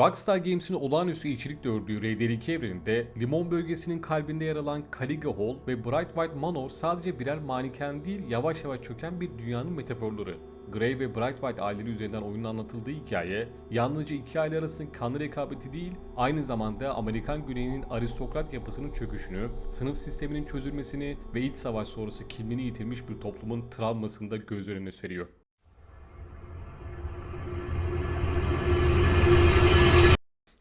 Rockstar Games'in olağanüstü içerik gördüğü RDR2 evreninde Limon bölgesinin kalbinde yer alan Caliga Hall ve Bright White Manor sadece birer maniken değil yavaş yavaş çöken bir dünyanın metaforları. Grey ve Bright White aileleri üzerinden oyunun anlatıldığı hikaye, yalnızca iki aile arasındaki kanlı rekabeti değil, aynı zamanda Amerikan güneyinin aristokrat yapısının çöküşünü, sınıf sisteminin çözülmesini ve iç savaş sonrası kimliğini yitirmiş bir toplumun travmasını da göz önüne seriyor.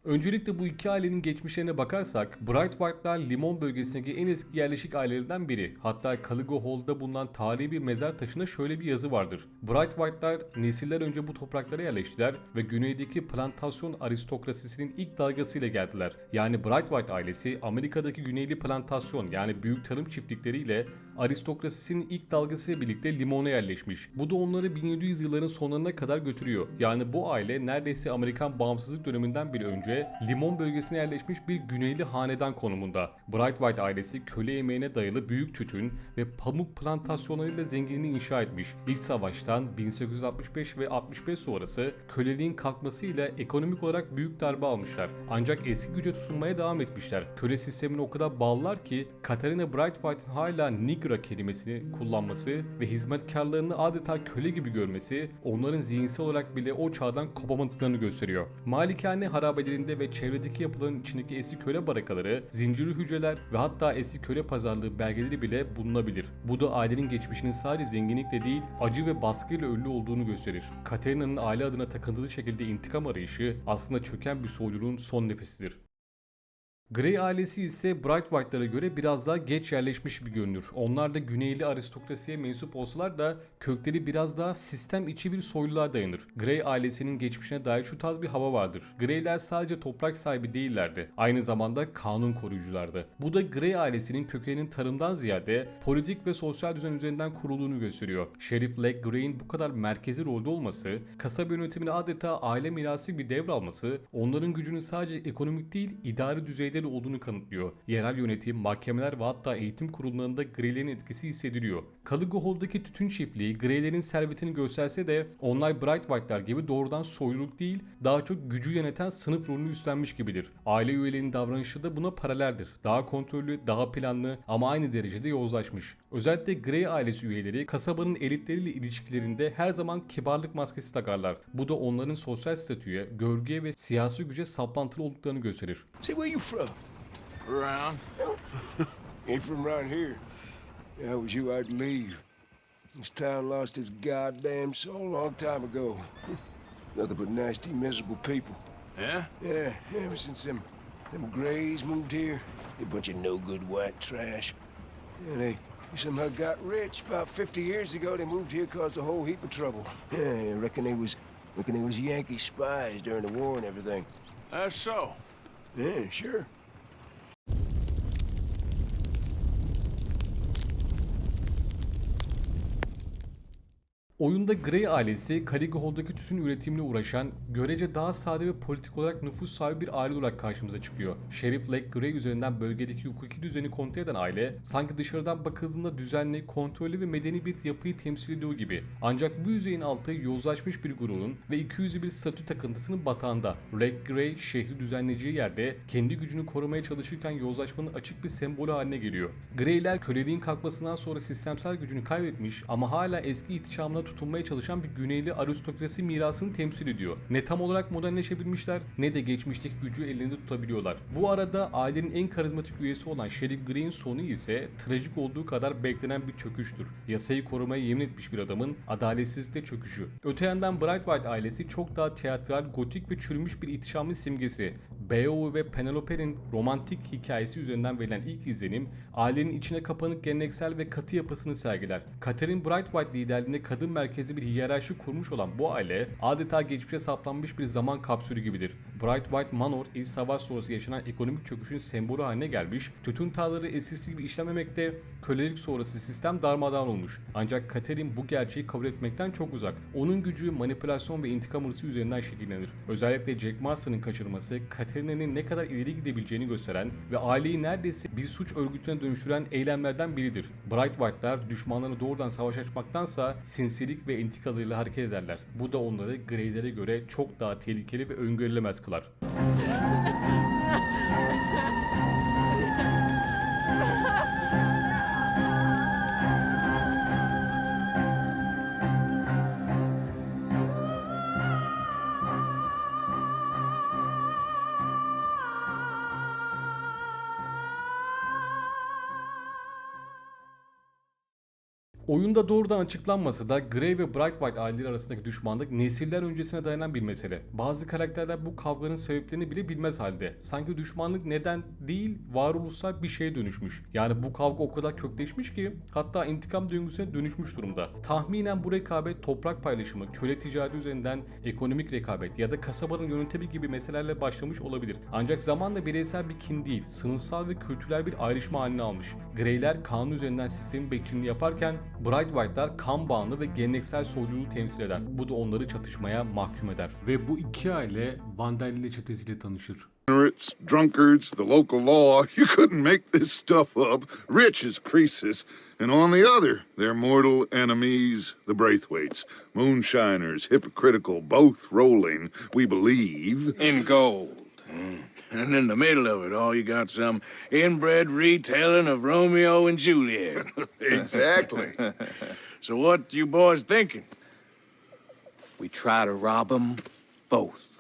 Öncelikle bu iki ailenin geçmişlerine bakarsak Bright Limon bölgesindeki en eski yerleşik ailelerinden biri. Hatta Caligo Hall'da bulunan tarihi bir mezar taşında şöyle bir yazı vardır. Bright nesiller önce bu topraklara yerleştiler ve güneydeki plantasyon aristokrasisinin ilk dalgasıyla geldiler. Yani Bright ailesi Amerika'daki güneyli plantasyon yani büyük tarım çiftlikleriyle aristokrasisinin ilk dalgasıyla birlikte Limon'a yerleşmiş. Bu da onları 1700 yılların sonlarına kadar götürüyor. Yani bu aile neredeyse Amerikan bağımsızlık döneminden bile önce Limon bölgesine yerleşmiş bir güneyli hanedan konumunda. Bright White ailesi köle emeğine dayalı büyük tütün ve pamuk plantasyonlarıyla zenginliğini inşa etmiş. İlk savaştan 1865 ve 65 sonrası köleliğin kalkmasıyla ekonomik olarak büyük darbe almışlar. Ancak eski güce tutunmaya devam etmişler. Köle sistemine o kadar bağlılar ki Katarina Bright White'ın hala Nigra kelimesini kullanması ve hizmetkarlarını adeta köle gibi görmesi onların zihinsel olarak bile o çağdan kopamadıklarını gösteriyor. Malikane harabelerinde ve çevredeki yapıların içindeki eski köle barakaları, zincirli hücreler ve hatta eski köle pazarlığı belgeleri bile bulunabilir. Bu da ailenin geçmişinin sadece zenginlikle değil acı ve baskıyla ünlü olduğunu gösterir. Katerina'nın aile adına takıntılı şekilde intikam arayışı aslında çöken bir soyluluğun son nefesidir. Grey ailesi ise Bright White'lara göre biraz daha geç yerleşmiş bir görünür. Onlar da güneyli aristokrasiye mensup olsalar da kökleri biraz daha sistem içi bir soyluluğa dayanır. Grey ailesinin geçmişine dair şu tarz bir hava vardır. Greyler sadece toprak sahibi değillerdi. Aynı zamanda kanun koruyuculardı. Bu da Grey ailesinin kökeninin tarımdan ziyade politik ve sosyal düzen üzerinden kurulduğunu gösteriyor. Sheriff Leg Grey'in bu kadar merkezi rolde olması, kasaba yönetimini adeta aile mirası bir devralması, onların gücünün sadece ekonomik değil idari düzeyde de olduğunu kanıtlıyor. Yerel yönetim, mahkemeler ve hatta eğitim kurumlarında Greylerin etkisi hissediliyor. Caligo Hall'daki tütün çiftliği Greylerin servetini gösterse de onlar Bright White'lar gibi doğrudan soyluluk değil, daha çok gücü yöneten sınıf rolünü üstlenmiş gibidir. Aile üyelerinin davranışı da buna paraleldir. Daha kontrollü, daha planlı ama aynı derecede yozlaşmış. Özellikle Grey ailesi üyeleri kasabanın elitleriyle ilişkilerinde her zaman kibarlık maskesi takarlar. Bu da onların sosyal statüye, görgüye ve siyasi güce saplantılı olduklarını gösterir. Say, where you from? Around. Ain't from right here. Yeah, it was you I'd leave. This town lost its goddamn soul a long time ago. Nothing but nasty, miserable people. Yeah? Yeah, ever since them, them Greys moved here, a bunch of no-good white trash. Yeah, they, they somehow got rich. About 50 years ago, they moved here, caused a whole heap of trouble. Yeah, I reckon they was, reckon they was Yankee spies during the war and everything. That's so. Yeah, sure. Oyunda Grey ailesi Caligo Hall'daki tütün üretimine uğraşan, görece daha sade ve politik olarak nüfus sahibi bir aile olarak karşımıza çıkıyor. Sheriff Lake Grey üzerinden bölgedeki hukuki düzeni kontrol eden aile, sanki dışarıdan bakıldığında düzenli, kontrollü ve medeni bir yapıyı temsil ediyor gibi. Ancak bu yüzeyin altı yozlaşmış bir grubun ve 200'lü bir statü takıntısının batağında. Lake Grey şehri düzenleyeceği yerde kendi gücünü korumaya çalışırken yozlaşmanın açık bir sembolü haline geliyor. Greyler köleliğin kalkmasından sonra sistemsel gücünü kaybetmiş ama hala eski ihtişamına tutunmaya çalışan bir güneyli aristokrasi mirasını temsil ediyor. Ne tam olarak modernleşebilmişler ne de geçmişteki gücü ellerinde tutabiliyorlar. Bu arada ailenin en karizmatik üyesi olan Sheriff Grey'in sonu ise trajik olduğu kadar beklenen bir çöküştür. Yasayı korumaya yemin etmiş bir adamın adaletsizlikle çöküşü. Öte yandan Bright White ailesi çok daha teatral, gotik ve çürümüş bir ihtişamlı simgesi. Beowulf ve Penelope'nin romantik hikayesi üzerinden verilen ilk izlenim, ailenin içine kapanık geleneksel ve katı yapısını sergiler. Catherine Bright White liderliğinde kadın merkezli bir hiyerarşi kurmuş olan bu aile, adeta geçmişe saplanmış bir zaman kapsülü gibidir. Bright White Manor, ilk savaş sonrası yaşanan ekonomik çöküşün sembolü haline gelmiş, tütün tarlaları eskisi gibi işlememekte, kölelik sonrası sistem darmadağın olmuş. Ancak Catherine bu gerçeği kabul etmekten çok uzak. Onun gücü manipülasyon ve intikam hırsı üzerinden şekillenir. Özellikle Jack Marston'ın kaçırılması, Catherine'nin ne kadar ileri gidebileceğini gösteren ve aileyi neredeyse bir suç örgütüne dönüştüren eylemlerden biridir. Bright White'lar düşmanlarına doğrudan savaş açmaktansa sinsilik ve intikalarıyla hareket ederler. Bu da onları Grey'lere göre çok daha tehlikeli ve öngörülemez kılar. Oyunda doğrudan açıklanmasa da Grey ve Brightwhite aileleri arasındaki düşmanlık nesiller öncesine dayanan bir mesele. Bazı karakterler bu kavganın sebeplerini bile bilmez halde. Sanki düşmanlık neden değil, varoluşsal bir şeye dönüşmüş. Yani bu kavga o kadar kökleşmiş ki hatta intikam döngüsüne dönüşmüş durumda. Tahminen bu rekabet toprak paylaşımı, köle ticareti üzerinden ekonomik rekabet ya da kasabanın yönetimi gibi meselelerle başlamış olabilir. Ancak zamanla bireysel bir kin değil, sınıfsal ve kültürel bir ayrışma haline almış. Greyler kanun üzerinden sistemin bekçiliğini yaparken Brightwhite'lar kan bağını ve geleneksel soyluluğu temsil eder. Bu da onları çatışmaya mahkum eder. Ve bu iki aile Vandalia çetesiyle tanışır. Degenerates, drunkards, the local law. You couldn't make this stuff up. Rich as Croesus. And on the other, their mortal enemies, the Braithwaites. Moonshiners, hypocritical, both rolling, we believe. in gold. And in the middle of it all, you got some inbred retelling of Romeo and Juliet. Exactly. so what you boys thinking? We try to rob them both.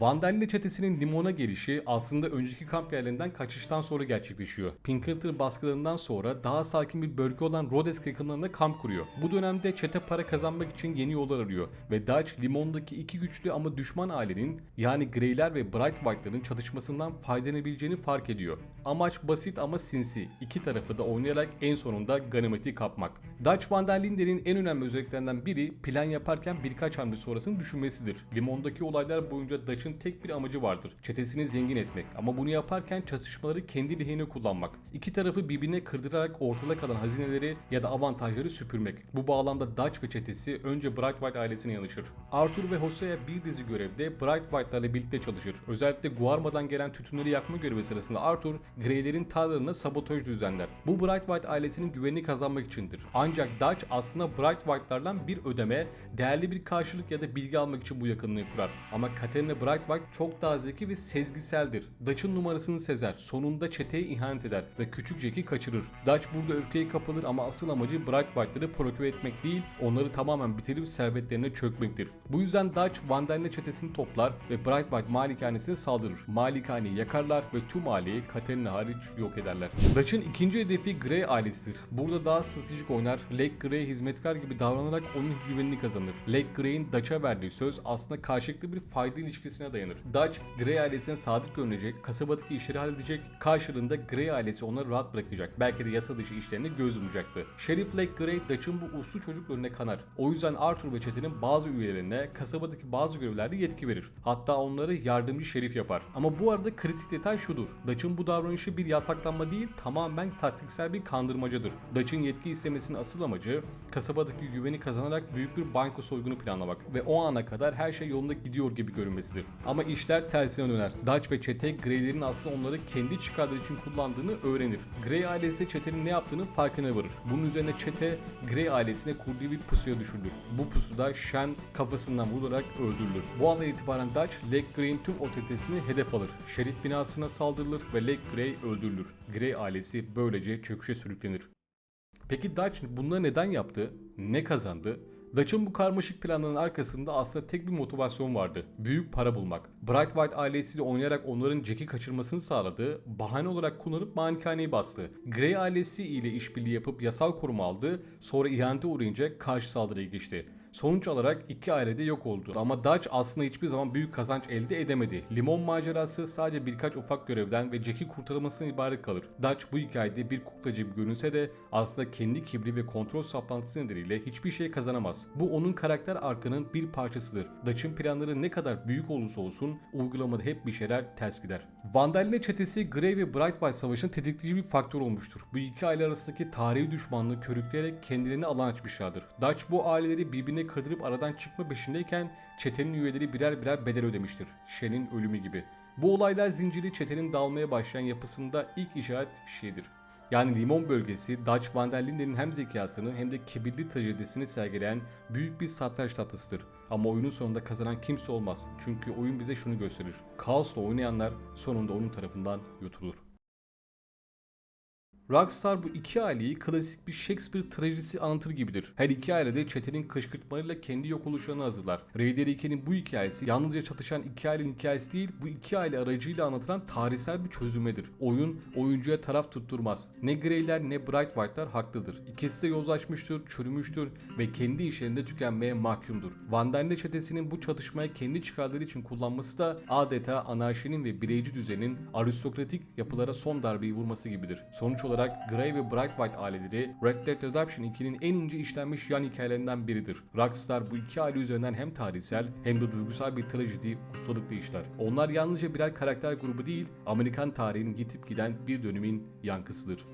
Vandalia çetesinin limona gelişi aslında önceki kamp yerlerinden kaçıştan sonra gerçekleşiyor. Pinkerton baskılarından sonra daha sakin bir bölge olan Rhodes yakınlarında kamp kuruyor. Bu dönemde çete para kazanmak için yeni yollar arıyor ve Dutch limondaki iki güçlü ama düşman ailenin yani Greyler ve Brightwhite'ların çatışmasından faydalanabileceğini fark ediyor. Amaç basit ama sinsi. İki tarafı da oynayarak en sonunda ganimeti kapmak. Dutch Van der Linden'in en önemli özelliklerinden biri plan yaparken birkaç hamle sonrasını düşünmesidir. Limondaki olaylar boyunca Dutch'ın tek bir amacı vardır. Çetesini zengin etmek ama bunu yaparken çatışmaları kendi lehine kullanmak. İki tarafı birbirine kırdırarak ortada kalan hazineleri ya da avantajları süpürmek. Bu bağlamda Dutch ve çetesi önce Brightwhite ailesine yanışır. Arthur ve Hosea bir dizi görevde Brightwhite'larla birlikte çalışır. Özellikle Guarma'dan gelen tütünleri yakma görevi sırasında Arthur, Grey'lerin tarlalarına sabotaj düzenler. Bu Brightwhite ailesinin güvenini kazanmak içindir. Ancak Dutch aslında Brightwhite'lardan bir ödeme, değerli bir karşılık ya da bilgi almak için bu yakınlığı kurar. Ama Katerina Brightwhite çok daha zeki ve sezgiseldir. Dutch'ın numarasını sezer, sonunda çeteye ihanet eder ve küçük Jack'i kaçırır. Dutch burada öfkeye kapılır ama asıl amacı Brightwhite'ları provoke etmek değil, onları tamamen bitirip servetlerine çökmektir. Bu yüzden Dutch Vandalia çetesini toplar ve Brightwhite malikanesine saldırır. Malikaneyi yakarlar ve tüm aileyi Katerina hariç yok ederler. Dutch'ın ikinci hedefi Grey ailesidir. Burada daha stratejik oynar, Lake Grey hizmetkar gibi davranarak onun güvenini kazanır. Lake Grey'in Dutch'a verdiği söz aslında karşılıklı bir fayda ilişkisine dayanır. Dutch, Grey ailesine sadık görünecek, kasabadaki işleri halledecek, karşılığında Grey ailesi onları rahat bırakacak. Belki de yasa dışı işlerine göz yumacaktı. Sheriff Lake Grey, Dutch'ın bu uslu çocuk önüne kanar. O yüzden Arthur ve çetenin bazı üyelerine kasabadaki bazı görevlerde yetki verir. Hatta onları yardımcı şerif yapar. Ama bu arada kritik detay şudur. Dutch'ın bu davranışı bir yataklanma değil, tamamen taktiksel bir kandırmacadır. Dutch'ın yetki istemesinin asıl amacı kasabadaki güveni kazanarak büyük bir banko soygunu planlamak ve o ana kadar her şey yolunda gidiyor gibi görünmesidir. Ama işler tersine döner. Dutch ve çete Grey'lerin aslında onları kendi çıkarları için kullandığını öğrenir. Grey ailesi çetenin ne yaptığının farkına varır. Bunun üzerine çete Grey ailesine kurduğu bir pusuya düşürülür. Bu pusuda Shen kafasından vurularak öldürülür. Bu andan itibaren Dutch, Lake Grey'in tüm otoritesini hedef alır. Şerif binasına saldırılır ve Lake Grey öldürülür. Grey ailesi böylece çöküşe sürüklenir. Peki Dutch bunları neden yaptı? Ne kazandı? Dutch'ın bu karmaşık planının arkasında aslında tek bir motivasyon vardı. Büyük para bulmak. Brightwhite ailesiyle oynayarak onların Jack'i kaçırmasını sağladı. Bahane olarak kullanıp malikaneyi bastı. Grey ailesi ile işbirliği yapıp yasal koruma aldı. Sonra ihanete uğrayınca karşı saldırıya geçti. Sonuç olarak iki ailede yok oldu. Ama Dutch aslında hiçbir zaman büyük kazanç elde edemedi. Limon macerası sadece birkaç ufak görevden ve Jack'i kurtarılmasından ibaret kalır. Dutch bu hikayede bir kuklacı gibi görünse de aslında kendi kibri ve kontrol saplantısı nedeniyle hiçbir şey kazanamaz. Bu onun karakter arkının bir parçasıdır. Dutch'ın planları ne kadar büyük olursa olsun uygulamada hep bir şeyler ters gider. Vandaline çetesi Grey ve Brightwhite savaşının tetikleyici bir faktör olmuştur. Bu iki aile arasındaki tarihi düşmanlığı körükleyerek kendilerine alan açmışlardır. Dutch bu aileleri birbirine kırdırıp aradan çıkma peşindeyken çetenin üyeleri birer birer bedel ödemiştir. Shen'in ölümü gibi. Bu olaylar zinciri çetenin dağılmaya başlayan yapısında ilk işaret fişeğidir. Yani Limon bölgesi Dutch Van der Linden'in hem zekasını hem de kibirli trajedisini sergileyen büyük bir satranç tahtasıdır. Ama oyunun sonunda kazanan kimse olmaz. Çünkü oyun bize şunu gösterir. Kaosla oynayanlar sonunda onun tarafından yutulur. Rockstar bu iki aileyi klasik bir Shakespeare trajedisi anlatır gibidir. Her iki aile de çetenin kışkırtmalarıyla kendi yok oluşlarını hazırlar. Raider 2'nin bu hikayesi yalnızca çatışan iki ailenin hikayesi değil, bu iki aile aracıyla anlatılan tarihsel bir çözümedir. Oyun oyuncuya taraf tutturmaz. Ne Grey'ler ne Brightwhite'lar haklıdır. İkisi de yozlaşmıştır, çürümüştür ve kendi işlerinde tükenmeye mahkumdur. Van Dyne çetesinin bu çatışmayı kendi çıkarları için kullanması da adeta anarşinin ve bireyci düzenin aristokratik yapılara son darbeyi vurması gibidir. Sonuç olarak Grey ve Brightwhite aileleri Red Dead Redemption 2'nin en ince işlenmiş yan hikayelerinden biridir. Rockstar bu iki aile üzerinden hem tarihsel hem de duygusal bir trajedi ustalıkla işler. Onlar yalnızca birer karakter grubu değil, Amerikan tarihinin gitip giden bir dönemin yankısıdır.